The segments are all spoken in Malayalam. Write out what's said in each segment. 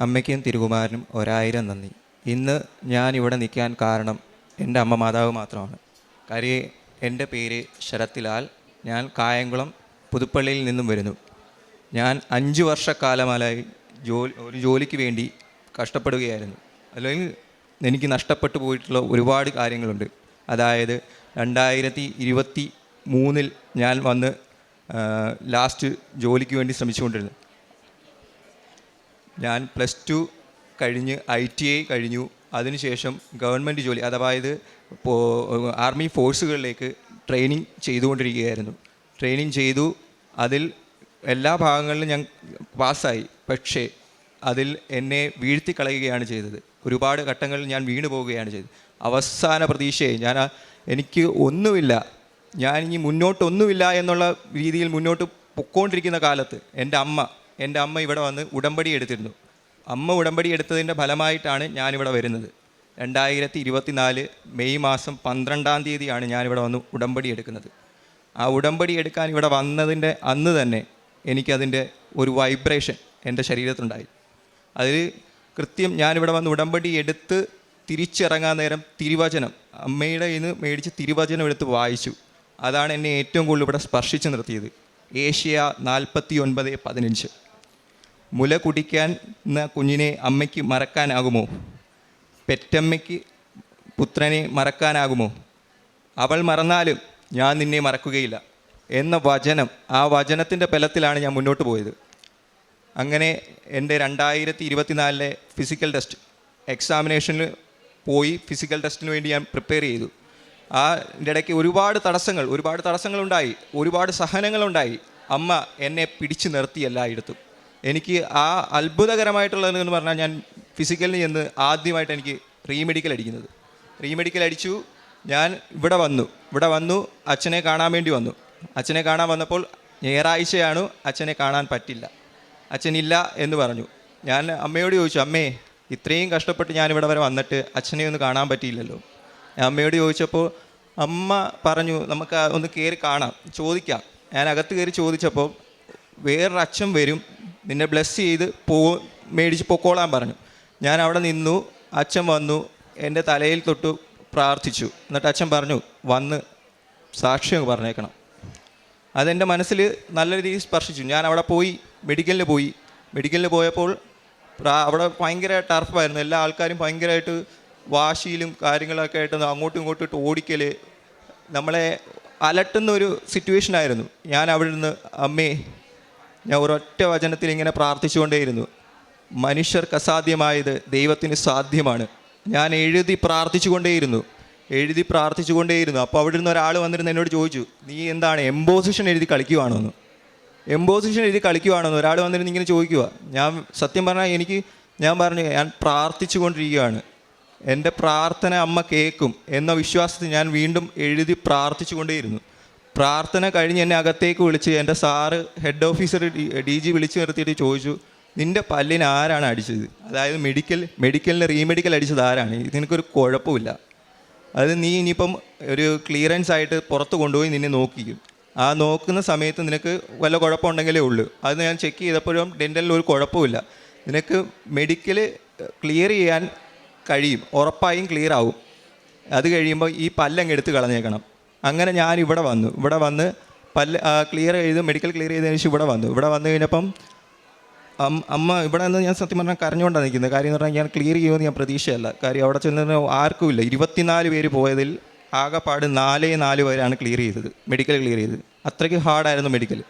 അമ്മയ്ക്കും തിരുകുമാരനും ഒരായിരം നന്ദി. ഇന്ന് ഞാൻ ഇവിടെ നിൽക്കാൻ കാരണം എന്റെ അമ്മ മാതാവ് മാത്രമാണ്. കാര്യം എന്റെ പേര് ശരത്ലാൽ ഞാൻ കായംകുളം പുതുപ്പള്ളിയിൽ നിന്നും വരുന്നു. ഞാൻ അഞ്ച് വർഷക്കാലമായി ജോലി ഒരു ജോലിക്ക് വേണ്ടി കഷ്ടപ്പെടുകയായിരുന്നു. അല്ലെങ്കിൽ എനിക്ക് നഷ്ടപ്പെട്ടു പോയിട്ടുള്ള ഒരുപാട് കാര്യങ്ങളുണ്ട്. അതായത് രണ്ടായിരത്തി ഇരുപത്തി മൂന്നിൽ ഞാൻ വന്ന് ലാസ്റ്റ് ജോലിക്ക് വേണ്ടി ശ്രമിച്ചുകൊണ്ടിരുന്നു. ഞാൻ പ്ലസ് ടു കഴിഞ്ഞ് ഐ ടി ഐ കഴിഞ്ഞു. അതിനുശേഷം ഗവൺമെന്റ് ജോലി അഥവാ ഇത് ആർമി ഫോഴ്സുകളിലേക്ക് ട്രെയിനിങ് ചെയ്തുകൊണ്ടിരിക്കുകയായിരുന്നു. ട്രെയിനിങ് ചെയ്തു. അതിൽ എല്ലാ ഭാഗങ്ങളിലും ഞാൻ പാസ്സായി. പക്ഷേ അതിൽ എന്നെ വീഴ്ത്തി കളയുകയാണ് ചെയ്തത്. ഒരുപാട് ഘട്ടങ്ങളിൽ ഞാൻ വീണു പോവുകയാണ് ചെയ്തത്. അവസാന പ്രതീക്ഷയെ ഞാൻ എനിക്ക് ഒന്നുമില്ല. ഞാൻ ഇനി മുന്നോട്ടൊന്നുമില്ല എന്നുള്ള രീതിയിൽ മുന്നോട്ട് പൊക്കോണ്ടിരിക്കുന്ന കാലത്ത് എന്റെ അമ്മ എന്റെ അമ്മ ഇവിടെ വന്ന് ഉടമ്പടി എടുത്തിരുന്നു. അമ്മ ഉടമ്പടി എടുത്തതിന്റെ ഫലമായിട്ടാണ് ഞാനിവിടെ വരുന്നത്. രണ്ടായിരത്തി ഇരുപത്തി നാല് മെയ് മാസം പന്ത്രണ്ടാം തീയതിയാണ് ഞാനിവിടെ വന്ന് ഉടമ്പടി എടുക്കുന്നത്. ആ ഉടമ്പടി എടുക്കാൻ ഇവിടെ വന്നതിന്റെ അന്ന് തന്നെ എനിക്കതിന്റെ ഒരു വൈബ്രേഷൻ എന്റെ ശരീരത്തിലുണ്ടായി. അതിൽ കൃത്യം ഞാനിവിടെ വന്ന് ഉടമ്പടി എടുത്ത് തിരിച്ചിറങ്ങാൻ നേരം തിരുവചനം അമ്മയുടെ ഇന്ന് മേടിച്ച് തിരുവചനം എടുത്ത് വായിച്ചു. അതാണ് എന്നെ ഏറ്റവും കൂടുതൽ ഇവിടെ സ്പർശിച്ചു നിർത്തിയത്. ഏഷ്യ നാൽപ്പത്തി ഒൻപത് പതിനഞ്ച്. മുല കുടിക്കാൻ കുഞ്ഞിനെ അമ്മയ്ക്ക് മറക്കാനാകുമോ? പെറ്റമ്മയ്ക്ക് പുത്രനെ മറക്കാനാകുമോ? അവൾ മറന്നാലും ഞാൻ നിന്നെ മറക്കുകയില്ല. എന്ന വചനം ആ വചനത്തിന്റെ ബലത്തിലാണ് ഞാൻ മുന്നോട്ട് പോയത്. അങ്ങനെ എന്റെ രണ്ടായിരത്തി ഇരുപത്തിനാലിലെ ഫിസിക്കൽ ടെസ്റ്റ് എക്സാമിനേഷനിൽ പോയി ഫിസിക്കൽ ടെസ്റ്റിന് വേണ്ടി ഞാൻ പ്രിപ്പയർ ചെയ്തു. ആ ഇടയ്ക്ക് ഒരുപാട് തടസ്സങ്ങൾ ഒരുപാട് തടസ്സങ്ങളുണ്ടായി ഒരുപാട് സഹനങ്ങളുണ്ടായി. അമ്മ എന്നെ പിടിച്ചു നിർത്തി എല്ലായിടത്തും. എനിക്ക് ആ അത്ഭുതകരമായിട്ടുള്ളതെന്ന് പറഞ്ഞാൽ ഞാൻ ഫിസിക്കലിന് ചെന്ന് ആദ്യമായിട്ട് എനിക്ക് റീമെഡിക്കൽ അടിക്കുന്നത്. റീമെഡിക്കൽ അടിച്ചു ഞാൻ ഇവിടെ വന്നു. ഇവിടെ വന്നു അച്ഛനെ കാണാൻ വേണ്ടി വന്നു. അച്ഛനെ കാണാൻ വന്നപ്പോൾ ഞായറാഴ്ചയാണ് അച്ഛനെ കാണാൻ പറ്റില്ല. അച്ഛനില്ല എന്ന് പറഞ്ഞു. ഞാൻ അമ്മയോട് ചോദിച്ചു അമ്മേ ഇത്രയും കഷ്ടപ്പെട്ട് ഞാൻ ഞാനിവിടെ വരെ വന്നിട്ട് അച്ഛനെ ഒന്ന് കാണാൻ പറ്റിയില്ലല്ലോ. ഞാൻ അമ്മയോട് ചോദിച്ചപ്പോൾ അമ്മ പറഞ്ഞു നമുക്ക് ഒന്ന് കയറി കാണാം ചോദിക്കാം. ഞാൻ അകത്ത് കയറി ചോദിച്ചപ്പോൾ വേറൊരു അച്ഛൻ വരും നിന്നെ ബ്ലെസ് ചെയ്ത് പോ മേടിച്ച് പൊക്കോളാൻ പറഞ്ഞു. ഞാൻ അവിടെ നിന്നു അച്ഛൻ വന്നു എന്റെ തലയിൽ തൊട്ടു പ്രാർത്ഥിച്ചു. എന്നിട്ട് അച്ഛൻ പറഞ്ഞു വന്ന് സാക്ഷ്യം പറഞ്ഞേക്കണം. അതെന്റെ മനസ്സിൽ നല്ല രീതിയിൽ സ്പർശിച്ചു. ഞാൻ അവിടെ പോയി മെഡിക്കലിന് പോയി. മെഡിക്കലിന് പോയപ്പോൾ അവിടെ ഭയങ്കര ടർഫായിരുന്നു എല്ലാ ആൾക്കാരും ഭയങ്കരമായിട്ട് വാശിയിലും കാര്യങ്ങളൊക്കെ ആയിട്ട് അങ്ങോട്ടും ഇങ്ങോട്ടും ഇട്ട് ഓടിക്കൽ നമ്മളെ അലട്ടുന്ന ഒരു സിറ്റുവേഷൻ ആയിരുന്നു. ഞാൻ അവിടെ നിന്ന് അമ്മേ ഞാൻ ഒരൊറ്റ വചനത്തിൽ ഇങ്ങനെ പ്രാർത്ഥിച്ചുകൊണ്ടേയിരുന്നു. മനുഷ്യർക്ക് അസാധ്യമായത് ദൈവത്തിന് സാധ്യമാണ്. ഞാൻ എഴുതി പ്രാർത്ഥിച്ചുകൊണ്ടേയിരുന്നു. എഴുതി പ്രാർത്ഥിച്ചുകൊണ്ടേയിരുന്നു. അപ്പോൾ അവിടെ നിന്ന് ഒരാൾ വന്നിരുന്ന് എന്നോട് ചോദിച്ചു നീ എന്താണ് എംബോസിഷൻ എഴുതി കളിക്കുവാണോ എന്ന്? എംബോസിഷൻ എഴുതി കളിക്കുവാണോ ഒരാൾ വന്നിരുന്ന് ഇങ്ങനെ ചോദിക്കുക ഞാൻ സത്യം പറഞ്ഞാൽ എനിക്ക് ഞാൻ പറഞ്ഞു ഞാൻ പ്രാർത്ഥിച്ചുകൊണ്ടിരിക്കുകയാണ്. എന്റെ പ്രാർത്ഥന അമ്മ കേൾക്കും എന്ന വിശ്വാസത്തിൽ ഞാൻ വീണ്ടും എഴുതി പ്രാർത്ഥിച്ചുകൊണ്ടേയിരുന്നു. പ്രാർത്ഥന കഴിഞ്ഞ് എന്നെ അകത്തേക്ക് വിളിച്ച് എന്റെ sir head officer D G വിളിച്ചു നിർത്തിയിട്ട് ചോദിച്ചു നിന്റെ പല്ലിന് ആരാണ് അടിച്ചത്? അതായത് മെഡിക്കൽ മെഡിക്കലിന് റീമെഡിക്കൽ അടിച്ചത് ആരാണ്? നിനക്കൊരു കുഴപ്പമില്ല. അത് നീ ഇനിയിപ്പം ഒരു ക്ലിയറൻസ് ആയിട്ട് പുറത്ത് കൊണ്ടുപോയി നിന്നെ നോക്കിക്കും. ആ നോക്കുന്ന സമയത്ത് നിനക്ക് വല്ല കുഴപ്പമുണ്ടെങ്കിലേ ഉള്ളൂ. അത് ഞാൻ ചെക്ക് ചെയ്തപ്പോഴും ഡെന്റലിൽ ഒരു കുഴപ്പമില്ല. നിനക്ക് മെഡിക്കൽ ക്ലിയർ ചെയ്യാൻ കഴിയും. ഉറപ്പായും ക്ലിയർ ആവും. അത് കഴിയുമ്പോൾ ഈ പല്ലങ്ങ് എടുത്ത് കളഞ്ഞേക്കണം. അങ്ങനെ ഞാൻ ഇവിടെ വന്നു. ഇവിടെ വന്ന് പല്ല് ക്ലിയർ ചെയ്ത് മെഡിക്കൽ ക്ലിയർ ചെയ്തതിന് ശേഷം ഇവിടെ വന്നു. ഇവിടെ വന്നു കഴിഞ്ഞപ്പം അമ്മ ഇവിടെ നിന്ന് ഞാൻ സത്യം പറഞ്ഞാൽ കരഞ്ഞുകൊണ്ടാണ് നിൽക്കുന്നത്. കാര്യം എന്ന് പറഞ്ഞാൽ ഞാൻ ക്ലിയർ ചെയ്യുമെന്ന് ഞാൻ പ്രതീക്ഷയല്ല. കാര്യം അവിടെ ചെന്ന് ആർക്കുമില്ല ഇരുപത്തിനാല് പേര് പോയതിൽ ആകെപ്പാട് നാലേ നാല് പേരാണ് ക്ലിയർ ചെയ്തത്. മെഡിക്കൽ ക്ലിയർ ചെയ്തത്. അത്രയ്ക്ക് ഹാർഡായിരുന്നു മെഡിക്കൽ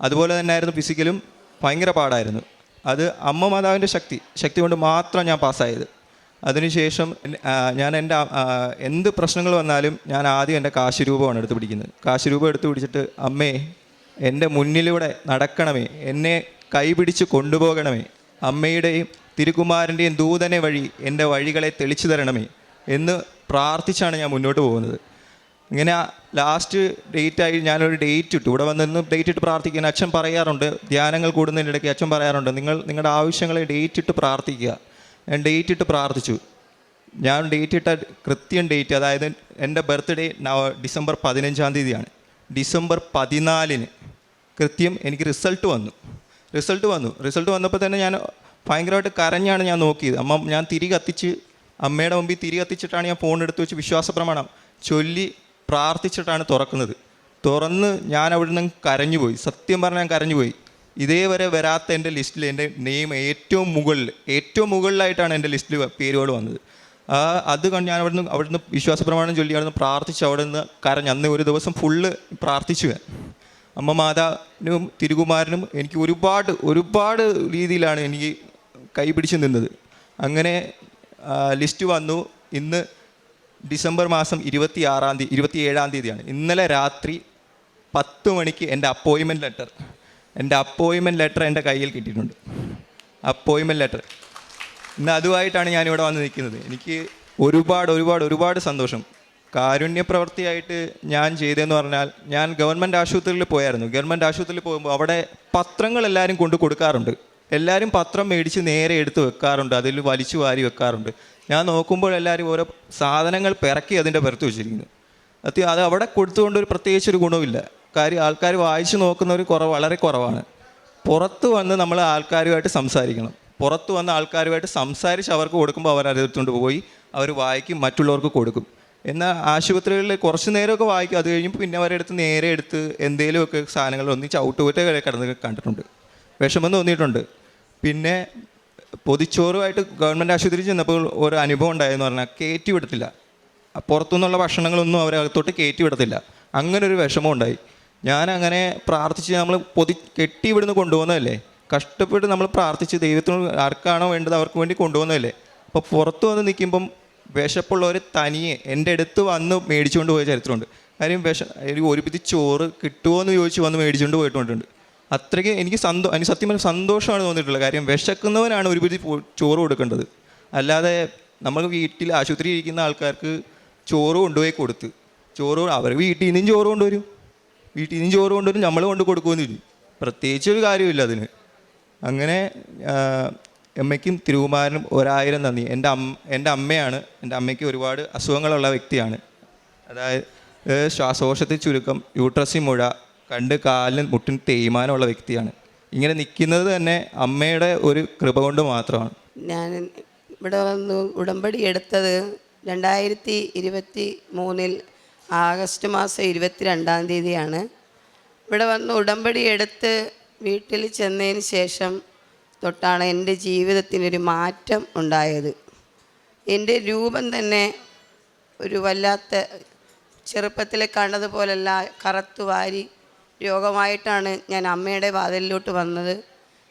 അതുപോലെ തന്നെ ആയിരുന്നു ഫിസിക്കലും ഭയങ്കര പാടായിരുന്നു. അത് അമ്മ മാതാവിന്റെ ശക്തി. ശക്തി കൊണ്ട് മാത്രം ഞാൻ പാസ്സായത് അതിനുശേഷം ഞാൻ എന്റെ എന്ത് പ്രശ്നങ്ങൾ വന്നാലും ഞാൻ ആദ്യം എന്റെ കാശുരൂപമാണ് എടുത്ത് പിടിക്കുന്നത്. കാശുരൂപം എടുത്ത് പിടിച്ചിട്ട് അമ്മേ എന്റെ മുന്നിലൂടെ നടക്കണമേ എന്നെ കൈപിടിച്ച് കൊണ്ടുപോകണമേ അമ്മയുടെയും തിരുകുമാരന്റെയും ദൂതനെ വഴി എന്റെ വഴികളെ തെളിച്ചു തരണമേ എന്ന് പ്രാർത്ഥിച്ചാണ് ഞാൻ മുന്നോട്ട് പോകുന്നത്. ഇങ്ങനെ ലാസ്റ്റ് ഡേറ്റായി ഞാനൊരു ഡേറ്റ് ഇട്ടു. ഇവിടെ വന്ന് നിന്ന് ഡേറ്റ് ഇട്ട് പ്രാർത്ഥിക്കാൻ അച്ഛൻ പറയാറുണ്ട്. ധ്യാനങ്ങൾ കൂടുന്നതിന്റെ ഇടയ്ക്ക് അച്ഛൻ പറയാറുണ്ട് നിങ്ങൾ നിങ്ങളുടെ ആവശ്യങ്ങളെ ഡേറ്റ് ഇട്ട് പ്രാർത്ഥിക്കുക. ഞാൻ ഡേറ്റ് ഇട്ട് പ്രാർത്ഥിച്ചു. ഞാൻ ഡേറ്റ് ഇട്ട കൃത്യം ഡേറ്റ് അതായത് എന്റെ ബർത്ത്ഡേ ഡിസംബർ പതിനഞ്ചാം തീയതിയാണ്. ഡിസംബർ പതിനാലിന് കൃത്യം എനിക്ക് റിസൾട്ട് വന്നു. റിസൾട്ട് വന്നു. റിസൾട്ട് വന്നപ്പോൾ തന്നെ ഞാൻ ഭയങ്കരമായിട്ട് കരഞ്ഞാണ് ഞാൻ നോക്കിയത്. അമ്മ ഞാൻ തിരി കത്തിച്ച് അമ്മയുടെ മുമ്പിൽ തിരി കത്തിച്ചിട്ടാണ് ഞാൻ ഫോൺ എടുത്ത് വെച്ച് വിശ്വാസപ്രമാണം ചൊല്ലി പ്രാർത്ഥിച്ചിട്ടാണ് തുറക്കുന്നത്. തുറന്ന് ഞാൻ അവിടെ നിന്ന് കരഞ്ഞുപോയി. സത്യം പറഞ്ഞാൽ ഞാൻ കരഞ്ഞുപോയി. ഇതേവരെ വരാത്ത എന്റെ ലിസ്റ്റിൽ എന്റെ നെയിം ഏറ്റവും മുകളിൽ ഏറ്റവും മുകളിലായിട്ടാണ് എന്റെ ലിസ്റ്റിൽ പേരുകൾ വന്നത്. അത് കണ്ട് ഞാൻ അവിടുന്ന് അവിടുന്ന് വിശ്വാസപ്രമാണം ചൊല്ലി അവിടുന്ന് പ്രാർത്ഥിച്ച് അവിടെ നിന്ന് കരഞ്ഞ്. അന്ന് ഒരു ദിവസം ഫുള്ള് പ്രാർത്ഥിച്ചു ഞാൻ. അമ്മ മാതാവിനും തിരുകുമാരനും എനിക്ക് ഒരുപാട് ഒരുപാട് രീതിയിലാണ് എനിക്ക് കൈപിടിച്ച് നിന്നത്. അങ്ങനെ ലിസ്റ്റ് വന്നു. ഇന്ന് ഡിസംബർ മാസം ഇരുപത്തി ആറാം തീയതി ഇരുപത്തി ഏഴാം തീയതിയാണ്. ഇന്നലെ രാത്രി പത്ത് മണിക്ക് എന്റെ അപ്പോയിൻമെന്റ് ലെറ്റർ എന്റെ അപ്പോയിൻമെന്റ് ലെറ്റർ എന്റെ കയ്യിൽ കിട്ടിയിട്ടുണ്ട്. അപ്പോയിൻമെന്റ് ലെറ്റർ ഇന്ന് അതുമായിട്ടാണ് ഞാനിവിടെ വന്ന് നിൽക്കുന്നത്. എനിക്ക് ഒരുപാട് ഒരുപാട് ഒരുപാട് സന്തോഷം. കാരുണ്യ പ്രവൃത്തിയായിട്ട് ഞാൻ ചെയ്തതെന്ന് പറഞ്ഞാൽ ഞാൻ ഗവൺമെന്റ് ആശുപത്രിയിൽ പോയായിരുന്നു. ഗവൺമെന്റ് ആശുപത്രിയിൽ പോകുമ്പോൾ അവിടെ പത്രങ്ങൾ എല്ലാവരും കൊണ്ട് കൊടുക്കാറുണ്ട്. എല്ലാവരും പത്രം മേടിച്ച് നേരെ എടുത്ത് വെക്കാറുണ്ട്. അതിൽ വലിച്ചു വാരി വെക്കാറുണ്ട്. ഞാൻ നോക്കുമ്പോൾ എല്ലാവരും ഓരോ സാധനങ്ങൾ പിറക്കി അതിന്റെ പുറത്ത് വെച്ചിരിക്കുന്നു. അത് അത് അവിടെ കൊടുത്തുകൊണ്ട് ഒരു പ്രത്യേകിച്ചൊരു ഗുണവുമില്ല. കാര്യം ആൾക്കാർ വായിച്ചു നോക്കുന്നവർ കുറവ് വളരെ കുറവാണ്. പുറത്ത് വന്ന് നമ്മൾ ആൾക്കാരുമായിട്ട് സംസാരിക്കണം. പുറത്ത് വന്ന് ആൾക്കാരുമായിട്ട് സംസാരിച്ച് അവർക്ക് കൊടുക്കുമ്പോൾ അവർ അതെടുത്തുകൊണ്ട് പോയി അവർ വായിക്കും മറ്റുള്ളവർക്ക് കൊടുക്കും. എന്നാൽ ആശുപത്രികളിൽ കുറച്ച് നേരമൊക്കെ വായിക്കും. അത് കഴിഞ്ഞപ്പോൾ പിന്നെ അവരെടുത്ത് നേരെ എടുത്ത് എന്തെങ്കിലുമൊക്കെ സാധനങ്ങൾ ഒന്നിച്ച് ഔട്ട് പോയിട്ട് കിടന്ന് കണ്ടിട്ടുണ്ട്. വിഷമം തോന്നിയിട്ടുണ്ട്. പിന്നെ പൊതിച്ചോറുമായിട്ട് ഗവൺമെന്റ് ആശുപത്രിയിൽ ചെന്നപ്പോൾ ഒരു അനുഭവം ഉണ്ടായെന്ന് പറഞ്ഞാൽ കയറ്റി വിടത്തില്ല. പുറത്തുനിന്നുള്ള ഭക്ഷണങ്ങളൊന്നും അവരകത്തോട്ട് കയറ്റി വിടത്തില്ല. അങ്ങനെ ഒരു വിഷമം ഉണ്ടായി. ഞാൻ അങ്ങനെ പ്രാർത്ഥിച്ച് നമ്മൾ പൊതി കെട്ടി ഇവിടുന്ന് കൊണ്ടുപോകുന്നതല്ലേ? കഷ്ടപ്പെട്ട് നമ്മൾ പ്രാർത്ഥിച്ച് ദൈവത്തിന് ആർക്കാണോ വേണ്ടത് അവർക്ക് വേണ്ടി കൊണ്ടുപോകുന്നതല്ലേ? അപ്പോൾ പുറത്ത് വന്ന് നിൽക്കുമ്പം വിശപ്പുള്ളവർ തനിയെ എന്റെ അടുത്ത് വന്ന് മേടിച്ചുകൊണ്ട് പോയ ചരിത്രമുണ്ട്. കാര്യം വിഷ എനിക്ക് ഒരു പിതി ചോറ് കിട്ടുമോ എന്ന് ചോദിച്ച് വന്ന് മേടിച്ചുകൊണ്ട് പോയിട്ടുണ്ട് അത്രയ്ക്ക് എനിക്ക് സന്തോ എനിക്ക് സത്യം പറഞ്ഞാൽ സന്തോഷമാണ് തോന്നിയിട്ടുള്ളത്. കാര്യം വിശക്കുന്നവനാണ് ഒരു പിതി ചോറ് കൊടുക്കേണ്ടത്. അല്ലാതെ നമ്മൾ വീട്ടിൽ ആശുപത്രിയിൽ ഇരിക്കുന്ന ആൾക്കാർക്ക് ചോറ് കൊണ്ടുപോയി കൊടുത്ത് ചോറ് അവർ വീട്ടിൽ നിന്നും ചോറ് കൊണ്ടുവരും. വീട്ടിൽ നിന്നും ചോറ് കൊണ്ടുവരും നമ്മൾ കൊണ്ട് കൊടുക്കുമെന്നില്ല പ്രത്യേകിച്ച് ഒരു കാര്യമില്ല അതിന്. അങ്ങനെ അമ്മയ്ക്കും തിരുകുമാരനും ഒരായിരം നന്ദി. എന്റെ അമ്മ എന്റെ അമ്മയാണ് എന്റെ അമ്മയ്ക്ക് ഒരുപാട് അസുഖങ്ങളുള്ള വ്യക്തിയാണ്. അതായത് ശ്വാസകോശത്തിൽ ചുരുക്കം യൂട്രസി മുഴ കണ്ട് കാലിന് മുട്ടിന് തേയ്മാനമുള്ള വ്യക്തിയാണ്. ഇങ്ങനെ നിൽക്കുന്നത് തന്നെ അമ്മയുടെ ഒരു കൃപ കൊണ്ട് മാത്രമാണ്. ഞാൻ ഇവിടെ വന്നു ഉടമ്പടി എടുത്തത് രണ്ടായിരത്തി ഇരുപത്തി മൂന്നിൽ ആഗസ്റ്റ് മാസം ഇരുപത്തി രണ്ടാം തീയതിയാണ്. ഇവിടെ വന്ന് ഉടമ്പടി എടുത്ത് വീട്ടിൽ ചെന്നതിന് ശേഷം തൊട്ടാണ് എന്റെ ജീവിതത്തിനൊരു മാറ്റം ഉണ്ടായത്. എന്റെ രൂപം തന്നെ ഒരു വല്ലാത്ത ചെറുപ്പത്തിൽ കണ്ടതുപോലല്ല കറുത്തു വാരി രോഗമായിട്ടാണ് ഞാൻ അമ്മയുടെ വാതിലിലോട്ട് വന്നത്.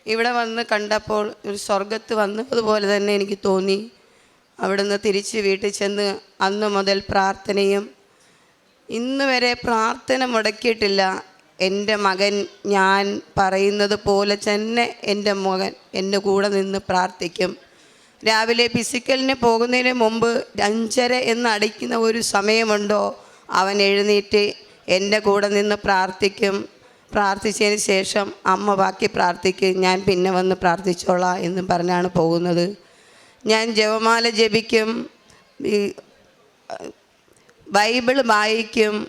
ഇവിടെ വന്ന് കണ്ടപ്പോൾ ഒരു സ്വർഗത്ത് വന്നതുപോലെ തന്നെ എനിക്ക് തോന്നി. അവിടുന്ന് തിരിച്ച് വീട്ടിൽ ചെന്ന് അന്നു മുതൽ പ്രാർത്ഥനയും ഇന്ന് വരെ പ്രാർത്ഥന മുടക്കിയിട്ടില്ല. എന്റെ മകൻ ഞാൻ പറയുന്നത് പോലെ തന്നെ എന്റെ മകൻ എന്റെ കൂടെ നിന്ന് പ്രാർത്ഥിക്കും. രാവിലെ ഫിസിക്കലിന് പോകുന്നതിന് മുമ്പ് അഞ്ചര എന്ന് അടിക്കുന്ന ഒരു സമയമുണ്ടോ? അവൻ എഴുന്നേറ്റ് എന്റെ കൂടെ നിന്ന് പ്രാർത്ഥിക്കും. പ്രാർത്ഥിച്ചതിന് ശേഷം അമ്മ ബാക്കി പ്രാർത്ഥിക്കും. ഞാൻ പിന്നെ വന്ന് പ്രാർത്ഥിച്ചോളാം എന്നും പറഞ്ഞാണ് പോകുന്നത്. ഞാൻ ജപമാല ജപിക്കും. ബൈബിൾ വായിക്കും.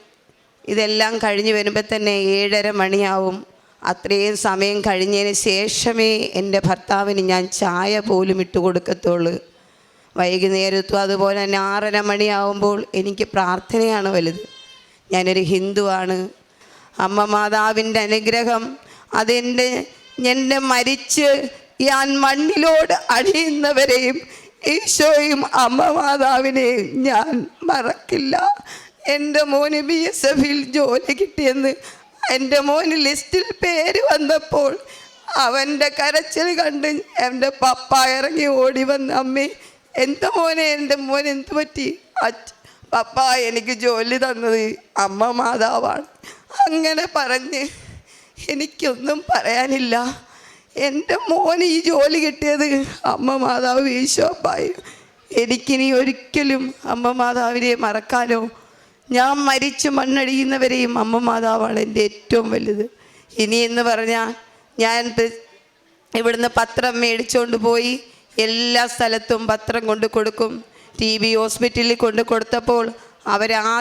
ഇതെല്ലാം കഴിഞ്ഞ് വരുമ്പോൾ തന്നെ ഏഴര മണിയാവും. അത്രയും സമയം കഴിഞ്ഞതിന് ശേഷമേ എന്റെ ഭർത്താവിന് ഞാൻ ചായ പോലും ഇട്ട് കൊടുക്കത്തുള്ളൂ. വൈകുന്നേരത്തും അതുപോലെ തന്നെ ആറര മണിയാവുമ്പോൾ എനിക്ക് പ്രാർത്ഥനയാണ് വലുത്. ഞാനൊരു ഹിന്ദുവാണ്. അമ്മ മാതാവിന്റെ അനുഗ്രഹം അതെന്റെ എന്റെ മരിച്ച് ഞാൻ മണ്ണിലോട് അണിയുന്നവരെയും ഈശോയും അമ്മ മാതാവിനെയും ഞാൻ മറക്കില്ല. എന്റെ മോന് ബി എസ് എഫിൽ ജോലി കിട്ടിയെന്ന് എന്റെ മോന് ലിസ്റ്റിൽ പേര് വന്നപ്പോൾ അവന്റെ കരച്ചിൽ കണ്ട് എന്റെ പപ്പ ഇറങ്ങി ഓടി വന്ന് അമ്മേ എന്റെ മോനെ എന്റെ മോൻ എന്ത് പറ്റി? അച്ഛ പപ്പ എനിക്ക് ജോലി തന്നത് അമ്മ മാതാവാണ് അങ്ങനെ പറഞ്ഞ് എനിക്കൊന്നും പറയാനില്ല. എന്റെ മോന് ഈ ജോലി കിട്ടിയത് അമ്മ മാതാവ് ഈശോപ്പായി എനിക്കിനി ഒരിക്കലും അമ്മ മാതാവിനെ മറക്കാനോ ഞാൻ മരിച്ച് മണ്ണടിയുന്നവരെയും അമ്മ മാതാവാണ് എന്റെ ഏറ്റവും വലുത്. ഇനി എന്ന് പറഞ്ഞാൽ ഞാൻ ഇവിടുന്ന് പത്രം മേടിച്ചുകൊണ്ട് പോയി എല്ലാ സ്ഥലത്തും പത്രം കൊണ്ട് കൊടുക്കും. ടി ബി ഹോസ്പിറ്റലിൽ കൊണ്ട് കൊടുത്തപ്പോൾ അവർ ആ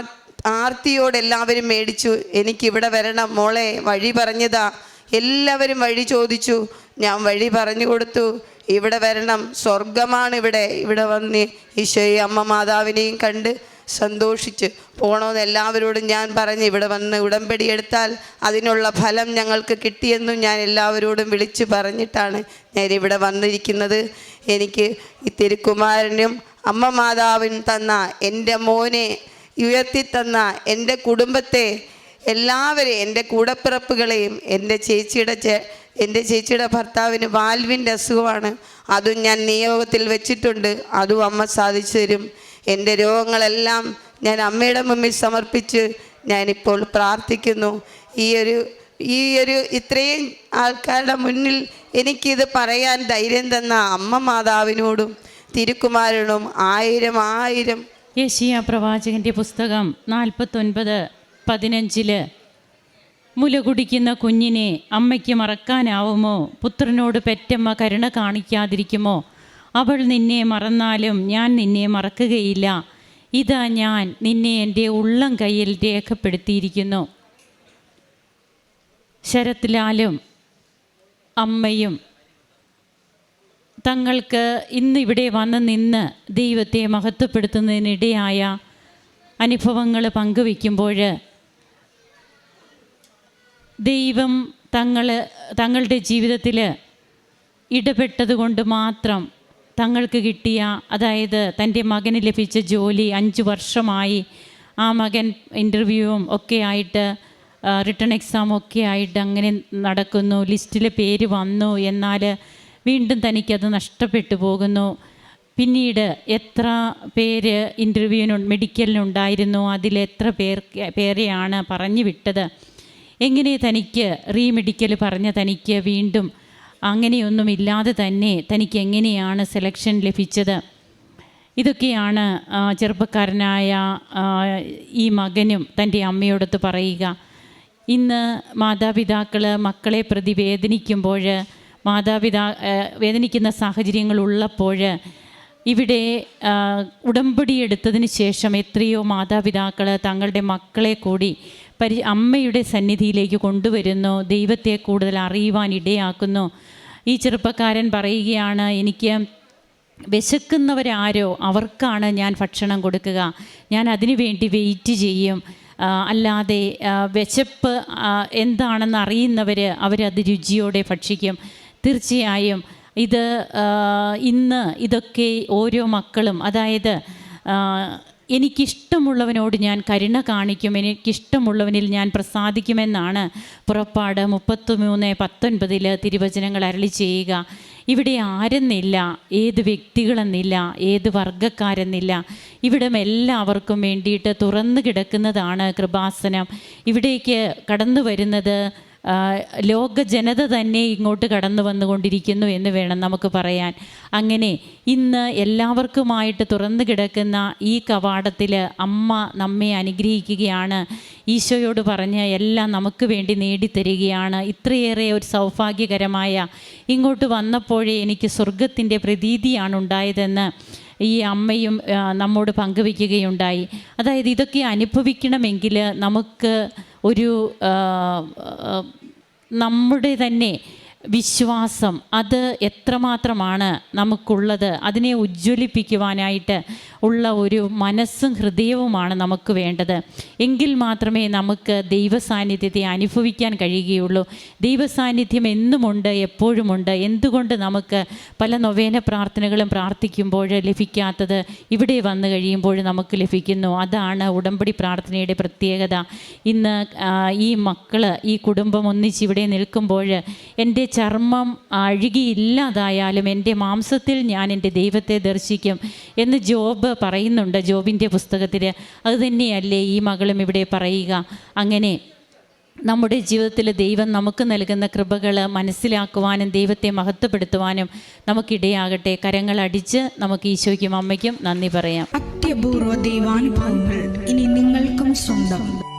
ആർത്തിയോട് എല്ലാവരും മേടിച്ചു. എനിക്കിവിടെ വരണം മോളെ വഴി പറഞ്ഞതാ. എല്ലാവരും വഴി ചോദിച്ചു. ഞാൻ വഴി പറഞ്ഞു കൊടുത്തു. ഇവിടെ വരണം. സ്വർഗമാണ് ഇവിടെ. ഇവിടെ വന്ന് ഈശോയെ അമ്മ മാതാവിനെയും കണ്ട് സന്തോഷിച്ച് പോണമെന്ന് എല്ലാവരോടും ഞാൻ പറഞ്ഞ് ഇവിടെ വന്ന് ഉടമ്പടി എടുത്താൽ അതിനുള്ള ഫലം ഞങ്ങൾക്ക് കിട്ടിയെന്നും ഞാൻ എല്ലാവരോടും വിളിച്ചു പറഞ്ഞിട്ടാണ് ഞാൻ ഇവിടെ വന്നിരിക്കുന്നത്. എനിക്ക് ഈ തിരുക്കുമാരനും അമ്മ മാതാവിൻ തന്ന എന്റെ മോനെ ഉയർത്തി തന്ന എന്റെ കുടുംബത്തെ എല്ലാവരെയും എന്റെ കൂടപ്പിറപ്പുകളെയും എന്റെ ചേച്ചിയുടെ ചേ എന്റെ ചേച്ചിയുടെ ഭർത്താവിന് വാൽവിന്റെ അസുഖമാണ്. അതും ഞാൻ നിയോഗത്തിൽ വെച്ചിട്ടുണ്ട്. അതും അമ്മ സാധിച്ചു തരും. എന്റെ രോഗങ്ങളെല്ലാം ഞാൻ അമ്മയുടെ മുമ്പിൽ സമർപ്പിച്ച് ഞാനിപ്പോൾ പ്രാർത്ഥിക്കുന്നു. ഈ ഒരു ഈ ഒരു ഇത്രയും ആൾക്കാരുടെ മുന്നിൽ എനിക്കിത് പറയാൻ ധൈര്യം തന്ന അമ്മ മാതാവിനോടും തിരുക്കുമാരനും ആയിരം ആയിരം യേശിയ പ്രവാചകന്റെ പുസ്തകം നാൽപ്പത്തൊൻപത്. പതിനഞ്ചിൽ മുല കുടിക്കുന്ന കുഞ്ഞിനെ അമ്മയ്ക്ക് മറക്കാനാവുമോ? പുത്രനോട് പെറ്റമ്മ കരുണ കാണിക്കാതിരിക്കുമോ? അവൾ നിന്നെ മറന്നാലും ഞാൻ നിന്നെ മറക്കുകയില്ല. ഇതാ ഞാൻ നിന്നെ എന്റെ ഉള്ളം കയ്യിൽ രേഖപ്പെടുത്തിയിരിക്കുന്നു. ശരത്ലാലും അമ്മയും തങ്ങൾക്ക് ഇന്ന് ഇവിടെ വന്ന് നിന്ന് ദൈവത്തെ മഹത്വപ്പെടുത്തുന്നതിനിടയായ അനുഭവങ്ങൾ പങ്കുവയ്ക്കുമ്പോൾ ദൈവം തങ്ങൾ തങ്ങളുടെ ജീവിതത്തിൽ ഇടപെട്ടതുകൊണ്ട് മാത്രം തങ്ങൾക്ക് കിട്ടിയ അതായത് തന്റെ മകന് ലഭിച്ച ജോലി അഞ്ച് വർഷമായി ആ മകൻ ഇന്റർവ്യൂവും ഒക്കെ ആയിട്ട് റിട്ടേൺ എക്സാം ഒക്കെ ആയിട്ട് അങ്ങനെ നടക്കുന്നു ലിസ്റ്റിൽ പേര് വന്നു എന്നാൽ വീണ്ടും തനിക്കത് നഷ്ടപ്പെട്ടു പോകുന്നു. പിന്നീട് എത്ര പേര് ഇന്റർവ്യൂവിന് മെഡിക്കലിനുണ്ടായിരുന്നു അതിൽ എത്ര പേർ പേരെയാണ് പറഞ്ഞു വിട്ടത് എങ്ങനെ തനിക്ക് റീമെഡിക്കൽ പറഞ്ഞ തനിക്ക് വീണ്ടും അങ്ങനെയൊന്നുമില്ലാതെ തന്നെ തനിക്ക് എങ്ങനെയാണ് സെലക്ഷൻ ലഭിച്ചത്? ഇതൊക്കെയാണ് ചെറുപ്പക്കാരനായ ഈ മകനും തന്റെ അമ്മയോടൊത്ത് പറയുക. ഇന്ന് മാതാപിതാക്കൾ മക്കളെ പ്രതി വേദനിക്കുമ്പോൾ മാതാപിതാ വേദനിക്കുന്ന സാഹചര്യങ്ങൾ ഉള്ളപ്പോൾ ഇവിടെ ഉടമ്പടി എടുത്തതിന് ശേഷം എത്രയോ മാതാപിതാക്കൾ തങ്ങളുടെ മക്കളെ കൂടി പരി അമ്മയുടെ സന്നിധിയിലേക്ക് കൊണ്ടുവരുന്നു. ദൈവത്തെ കൂടുതൽ അറിയുവാൻ ഇടയാക്കുന്നു. ഈ ചെറുപ്പക്കാരൻ പറയുകയാണ് എനിക്ക് വിശക്കുന്നവരാരോ അവർക്കാണ് ഞാൻ ഭക്ഷണം കൊടുക്കുക. ഞാൻ അതിനു വേണ്ടി വെയിറ്റ് ചെയ്യും. അല്ലാതെ വിശപ്പ് എന്താണെന്ന് അറിയുന്നവർ അവരത് രുചിയോടെ ഭക്ഷിക്കും. തീർച്ചയായും ഇത് ഇന്ന് ഇതൊക്കെ ഓരോ മക്കളും അതായത് എനിക്കിഷ്ടമുള്ളവനോട് ഞാൻ കരുണ കാണിക്കും എനിക്കിഷ്ടമുള്ളവനിൽ ഞാൻ പ്രസാദിക്കുമെന്നാണ് പുറപ്പാട് മുപ്പത്തിമൂന്ന് പത്തൊൻപതിൽ തിരുവചനങ്ങൾ അരളി ചെയ്യുക. ഇവിടെ ആരെന്നില്ല ഏത് വ്യക്തികളെന്നില്ല ഏത് വർഗക്കാരെന്നില്ല ഇവിടം എല്ലാവർക്കും വേണ്ടിയിട്ട് തുറന്നു കിടക്കുന്നതാണ് കൃപാസനം. ഇവിടേക്ക് കടന്നു വരുന്നത് ലോക ജനത തന്നെ ഇങ്ങോട്ട് കടന്നു വന്നുകൊണ്ടിരിക്കുന്നു എന്ന് വേണം നമുക്ക് പറയാൻ. അങ്ങനെ ഇന്ന് എല്ലാവർക്കുമായിട്ട് തുറന്നു കിടക്കുന്ന ഈ കവാടത്തിൽ അമ്മ നമ്മെ അനുഗ്രഹിക്കുകയാണ്. ഈശോയോട് പറഞ്ഞ് എല്ലാം നമുക്ക് വേണ്ടി നേടിത്തരികയാണ്. ഇത്രയേറെ ഒരു സൗഭാഗ്യകരമായ ഇങ്ങോട്ട് വന്നപ്പോഴേ എനിക്ക് സ്വർഗത്തിന്റെ പ്രതീതിയാണ് ഉണ്ടായതെന്ന് ഈ അമ്മയും നമ്മോട് പങ്കുവയ്ക്കുകയുണ്ടായി. അതായത് ഇതൊക്കെ അനുഭവിക്കണമെങ്കിൽ നമുക്ക് ഒരു നമ്മുടെ തന്നെ വിശ്വാസം അത് എത്രമാത്രമാണ് നമുക്കുള്ളത് അതിനെ ഉജ്ജ്വലിപ്പിക്കുവാനായിട്ട് ഉള്ള ഒരു മനസ്സും ഹൃദയവുമാണ് നമുക്ക് വേണ്ടത്. എങ്കിൽ മാത്രമേ നമുക്ക് ദൈവസാന്നിധ്യത്തെ അനുഭവിക്കാൻ കഴിയുകയുള്ളൂ. ദൈവസാന്നിധ്യം എന്നുമുണ്ട് എപ്പോഴുമുണ്ട്. എന്തുകൊണ്ട് നമുക്ക് പല നൊവേന പ്രാർത്ഥനകളും പ്രാർത്ഥിക്കുമ്പോൾ ലഭിക്കാത്തത് ഇവിടെ വന്നു കഴിയുമ്പോൾ നമുക്ക് ലഭിക്കുന്നു? അതാണ് ഉടമ്പടി പ്രാർത്ഥനയുടെ പ്രത്യേകത. ഇന്ന് ഈ മക്കൾ ഈ കുടുംബം ഒന്നിച്ച് ഇവിടെ നിൽക്കുമ്പോൾ എന്റെ ചർമ്മം അഴുകിയില്ലാതായാലും എന്റെ മാംസത്തിൽ ഞാൻ എന്റെ ദൈവത്തെ ദർശിക്കും എന്ന് ജോബ് പറയുന്നുണ്ട് ജോബിന്റെ പുസ്തകത്തിൽ. അത് തന്നെയല്ലേ ഈ മകളും ഇവിടെ പറയുക. അങ്ങനെ നമ്മുടെ ജീവിതത്തിൽ ദൈവം നമുക്ക് നൽകുന്ന കൃപകൾ മനസ്സിലാക്കുവാനും ദൈവത്തെ മഹത്വപ്പെടുത്തുവാനും നമുക്കിടയാകട്ടെ. കരങ്ങളടിച്ച് നമുക്ക് ഈശോയ്ക്കും അമ്മയ്ക്കും നന്ദി പറയാം. അത്യപൂർവ ദൈവാനുഭവങ്ങൾ ഇനി നിങ്ങൾക്കും സ്വന്തം.